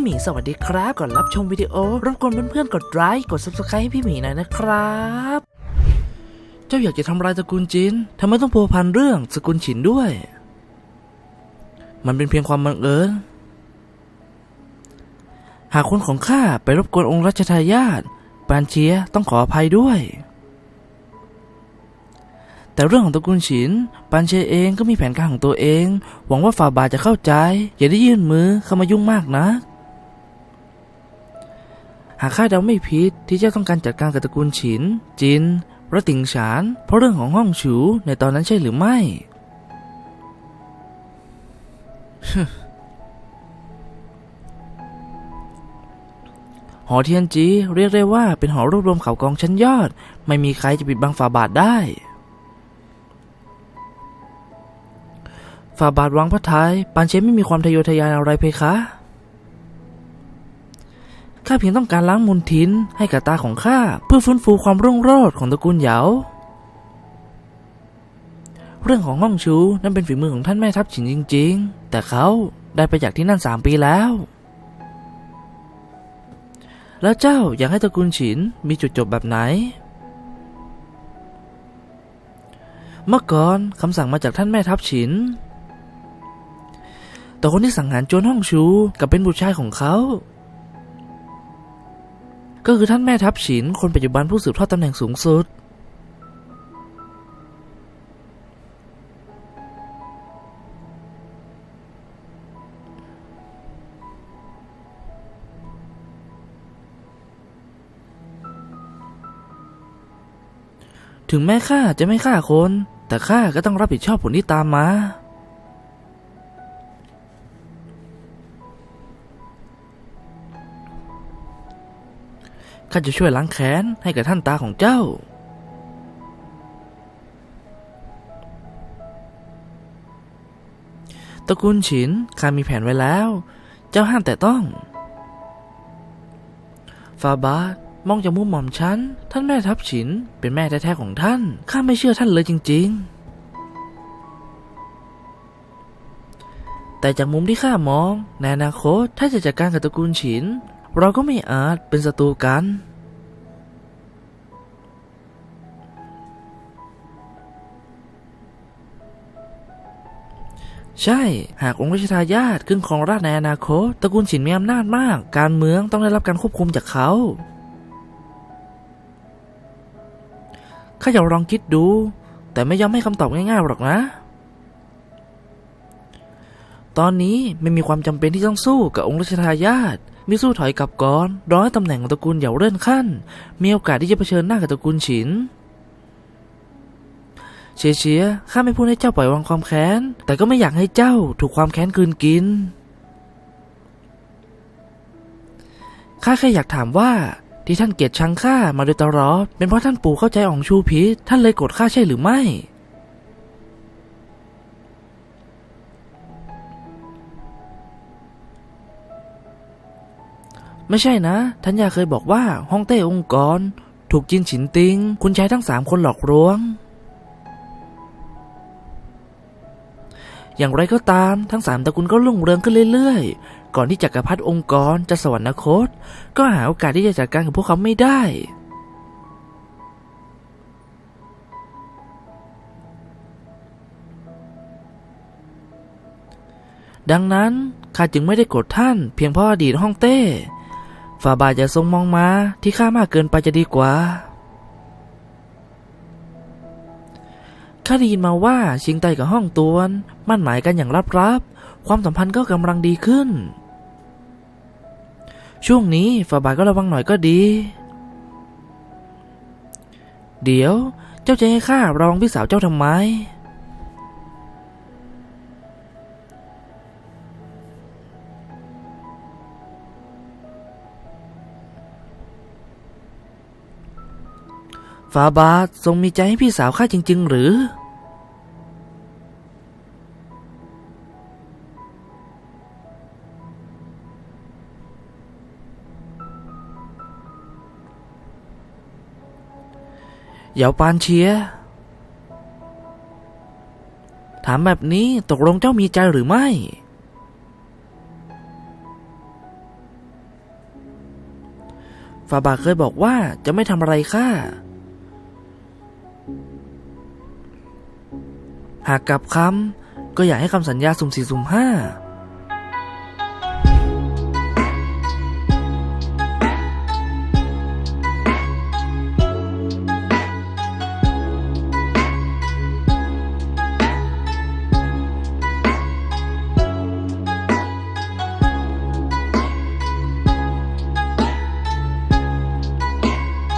ี่หมีสวัสดีครับ ก่อนรับชมวิดีโอรบกวนเพื่อนๆกดไลค์กด subscribe ให้พี่หมีหน่อยนะครับเจ้าอยากจะทำลายตระกูลจินทำไมต้องพัวพันเรื่องสกุลฉินด้วย มันเป็นเพียงความบังเอิญหากคนของข้าไปรบกวนองค์รัชทายาทปานเชียต้องขออภัยด้วย แต่เรื่องของตระกูลฉินปานเชยเองก็มีแผนการของตัวเอง หวังว่าฝ่าบาทจะเข้าใจ อย่าได้ยื่นมือเข้ามายุ่งมากนะ หากข้าเดาไม่ผิดที่เจ้าต้องการจัดการกับตระกูลฉิน จินและติงฉาน เพราะเรื่องของห้องฉูในตอนนั้นใช่หรือไม่ หอเทียนจีเรียกได้ว่าเป็นหอรวบรวมข่าวกองชั้นยอด ไม่มีใครจะปิดบังฝาบาทได้ฝ่าบาทวางพระทยัยปานเชฟไม่มีความทะเยอทะยานอะไรเพคะ ข้าเพียงต้องการล้างมลทินให้กับตาของข้าเพื่อฟื้นฟูความรุ่งโรจน์ของตระกูลเหยาเรื่องของห้องชูนั่นเป็นฝีมือของท่านแม่ทัพฉินจริง ๆ แต่เขาได้ไปจากที่นั่นสามปีแล้ว แล้วเจ้าอยากให้ตระกูลฉินมีจุดจบแบบไหน เมื่อก่อนคำสั่งมาจากท่านแม่ทัพฉิน แต่คนที่สังหารโจรห้องชูกับเป็นบุตรชายของเขา ก็คือท่านแม่ทัพฉิน คนปัจจุบันผู้สืบทอดตำแหน่งสูงสุด ถึงแม้ข้าจะไม่ฆ่าคน แต่ข้าก็ต้องรับผิดชอบผลที่ตามมา ข้าจะช่วยล้างแค้นให้กับท่านตาของเจ้า ตระกูลฉินข้ามีแผนไว้แล้ว เจ้าห้ามแต่ต้องฟาบาทมองจากมุมหม่อมฉัน ท่านแม่ทัพฉิน เป็นแม่แท้ๆของท่าน ข้าไม่เชื่อท่านเลยจริง ๆ แต่จากมุมที่ข้ามองในอนาคตถ้าจะจัดการกับตระกูลฉิน เราก็ไม่อาจเป็นศัตรูกัน ใช่ หากองค์รัชทายาทขึ้นครองราชในอนาคตตระกูลฉินมีอำนาจมาก การเมืองต้องได้รับการควบคุมจากเขาข้าอยากลองคิดดู แต่ไม่ยอมให้คำตอบง่ายๆหรอกนะ ตอนนี้ไม่มีความจำเป็นที่ต้องสู้กับองค์รัชทายาท มีสู้ถอยกลับก่อนร้อให้ตำแหน่งของตระกูลเหยาเลื่อนขั้น มีโอกาสที่จะเผชิญหน้ากับตระกูลฉินเชียเชียข้าไม่พูดให้เจ้าปล่อยวางความแค้น แต่ก็ไม่อยากให้เจ้าถูกความแค้นกลืนกิน ข้าแค่อยากถามว่าที่ท่านเกลียดชังข้ามาโดยตลอด เป็นเพราะท่านปู่เข้าใจอ่องชูพิษท่านเลยโกรธข้าใช่หรือไม่ ไม่ใช่นะท่านยาเคยบอกว่าฮ่องเต้องค์กร ถูกจินฉินติง คุณชายทั้งสามคนหลอกลวง อย่างไรก็ตามทั้งสามตระกูลก็รุ่งเรืองขึ้นเรื่อยๆ ก่อนที่จักรพรรดิองค์กรจะสวรรคต ก็หาโอกาสที่จะจัดการกับพวกเขาไม่ได้ดังนั้นข้าจึงไม่ได้โกรธท่านเพียงเพราะอดีตฮ่องเต้ ฝ่าบาทจะทรงมองมาที่ข้ามากเกินไปจะดีกว่า ข้าได้ยินมาว่าชิงไตกับห้องตวน มั่นหมายกันอย่างลับๆ ความสัมพันธ์ก็กำลังดีขึ้น ช่วงนี้ฝ่าบาทก็ระวังหน่อยก็ดี เดี๋ยว เจ้าจะให้ข้าระวังพี่สาวเจ้าทำไม ฝาบาททรงมีใจให้พี่สาวข้าจริง ๆ หรือ เหยาปานเชีย ถามแบบนี้ตกลงเจ้ามีใจหรือไม่ฝาบาทเคยบอกว่าจะไม่ทำอะไรข้า หากกลับคำก็อยากให้คำสัญญาสุ่มสี่สุ่มห้า